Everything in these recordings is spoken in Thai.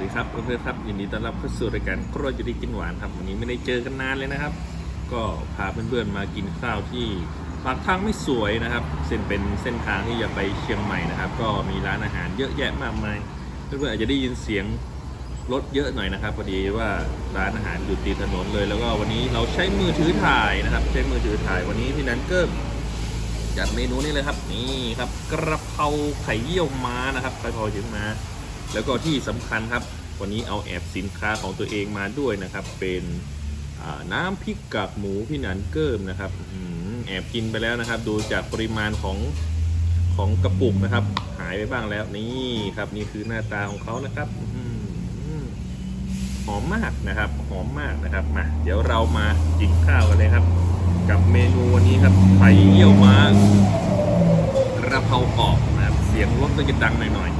วัสดีครับเพื่อนๆครับยินดีต้อนรับเข้าสู่รายการครัวจะดีกินหวานครับวันนี้ไม่ได้เจอกันนานเลยนะครับ ก็พาเพื่อนๆมากินข้าวที่ปากทางไม่สวยนะครับ เส้นเป็นเส้นทางที่จะไปเชียงใหม่นะครับ ก็มีร้านอาหารเยอะแยะมากมายเพื่อนๆอาจจะได้ยินเสียงรถเยอะหน่อยนะครับพอดีว่าร้านอาหารอยู่ติดถนนเลย แล้วก็วันนี้เราใช้มือถือถ่ายนะครับ ใช้มือถือถ่ายวันนี้พี่นันเกิมจัดเมนูนี้เลยครับนี่ครับกระเพราไข่เยี่ยวม้านะครับกระเพราเยี่ยวม้า แล้วก็ที่สำคัญครับ วันนี้เอาแอบสินค้าของตัวเองมาด้วยนะครับ เป็นน้ำพริกกากหมูพี่หนันเกิมนะครับอแอบกินไปแล้วนะครับ ดูจากปริมาณของของกระปุกนะครับ หายไปบ้างแล้วนี่ครับ นี่คือหน้าตาของเขานะครับหอมมากนะครับ หอมมากนะครับมาเดี๋ยวเรามากินข้าวกันเลยครับ กับเมนูวันนี้ครับไข่เยี่ยวม้ากระเพรากรอบนะครับเสียงรถก็จะดังหน่อยๆนะ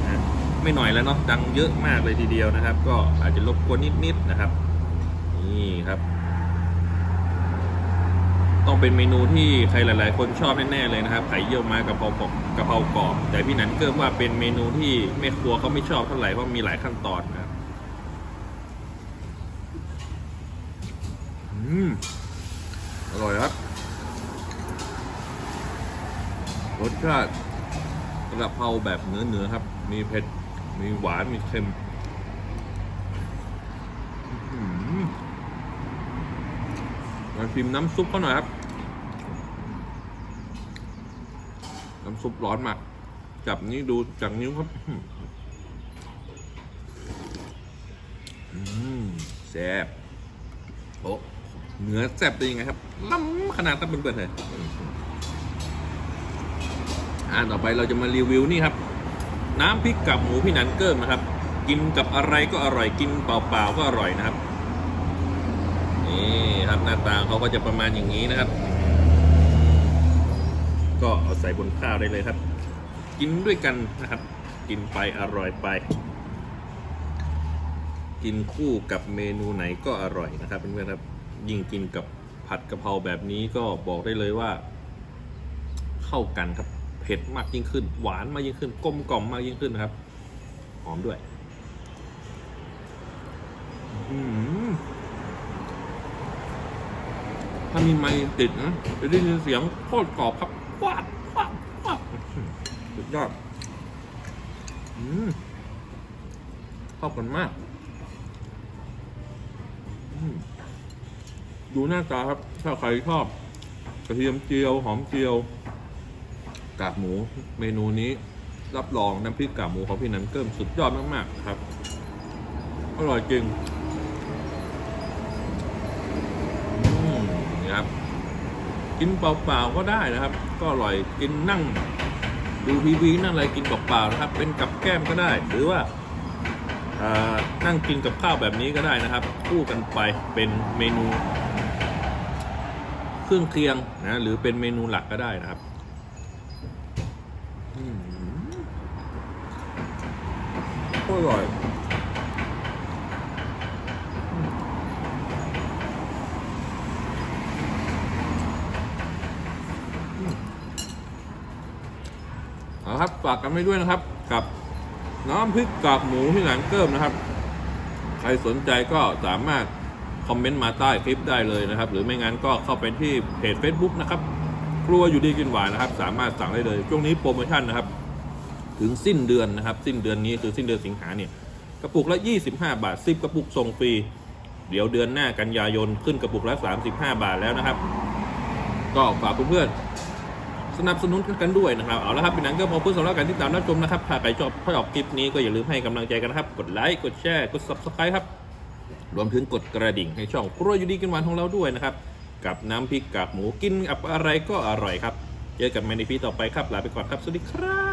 ไม่หน่อยแล้วเนาะดังเยอะมากเลยทีเดียวนะครับ ก็อาจจะรบกวนนิดๆนะครับ นี่ครับ ต้องเป็นเมนูที่ใครหลาย ๆ คนชอบแน่ๆเลยนะครับไข่เยี่ยวม้ากะเพรากรอบกะเพรากรอบ แต่พี่หนันเกิมว่าเป็นเมนูที่แม่ครัวเขาไม่ชอบเท่าไหร่เพราะมีหลายขั้นตอนนะครับอืมอร่อยครับรสชาติกระเพราแบบเนื้อๆครับ มีเผ็ด มีหวาน มีเค็มมาชิมน้ำซุปเขาหน่อยครับ น้ำซุปร้อนมาก จับนี้วดูจากนิ้วครับแซ่บโอ้เนื้อแซ่บเป็นยังไงครับล้ำขนาดครับเพื่อนๆเลยอ่าต่อไปเราจะมารีวิวนี่ครับ น้ำพริกกับหมูพี่นันเกิมนะครับ กินกับอะไรก็อร่อยกินเปล่าๆก็อร่อยนะครับนี่ครับหน้าตาเขาก็จะประมาณอย่างนี้นะครับ ก็เอาใส่บนข้าวได้เลยครับ กินด้วยกันนะครับ กินไปอร่อยไป กินคู่กับเมนูไหนก็อร่อยนะครับเพื่อนๆครับยิ่งกินกับผัดกะเพราแบบนี้ก็บอกได้เลยว่า เข้ากันครับ เผ็ดมากยิ่งขึ้น หวานมากยิ่งขึ้นกลมกล่อมมากยิ่งขึ้นนะครับหอมด้วยถ้ามีไม้ติดนะจะได้ยินเสียงโคตรกรอบครับฟาดฟาดฟาดสุดยอดอืมเข้ากันมากดูหน้าตาครับ ถ้าใครชอบ กระเทียมเจียว หอมเจียว กากหมู เมนูนี้รับรองน้ำพริกกากหมูของพี่นันเกิมสุดยอดมากๆครับ อร่อยจริงนี่ครับ กินเปล่าๆก็ได้นะครับ ก็อร่อยกินนั่ง ดูทีวีนั่งอะไรกินเปล่าๆนะครับ เป็นกับแก้มก็ได้ หรือว่านั่งกินกับข้าวแบบนี้ก็ได้นะครับ คู่กันไปเป็นเมนู เครื่องเคียงนะหรือเป็นเมนูหลักก็ได้นะครับ อืมโคตร อร่อยเอาครับฝากกันไม่ด้วยนะครับ กับน้ำพริกกากหมูที่หลังเกิมนะครับ ใครสนใจก็สามารถคอมเมนต์มาใต้คลิปได้เลยนะครับ หรือไม่งั้นก็เข้าไปที่เพจ Facebook นะครับ ครัวอยู่ดีกินหวานนะครับ สามารถสั่งได้เลย ช่วงนี้โปรโมชั่นนะครับ ถึงสิ้นเดือนนะครับ สิ้นเดือนนี้คือสิ้นเดือนสิงหาเนี่ยกระปุกละ 25 บาท 10 กระปุกส่งฟรี เดี๋ยวเดือนหน้ากันยายนขึ้นกระปุกละ 35 บาทแล้วนะครับ ก็ฝากเพื่อนๆสนับสนุนกันด้วยนะครับ เอาละครับเป็นหนังก็พอเพื่อนสำหรับการติดตามรับชมนะครับถ้าใครชอบถ้าชอบคลิปนี้ก็อย่าลืมให้กำลังใจกันนะครับ กดไลค์ กดแชร์ กด subscribe ครับ รวมถึงกดกระดิ่งให้ช่องครัวอยู่ดีกินหวานของเราด้วยนะครับ กับน้ำพริกกากหมูกินกับอะไรก็อร่อยครับ เจอกันใหม่ในพีต่อไปครับ ลาไปก่อนครับ สวัสดีครับ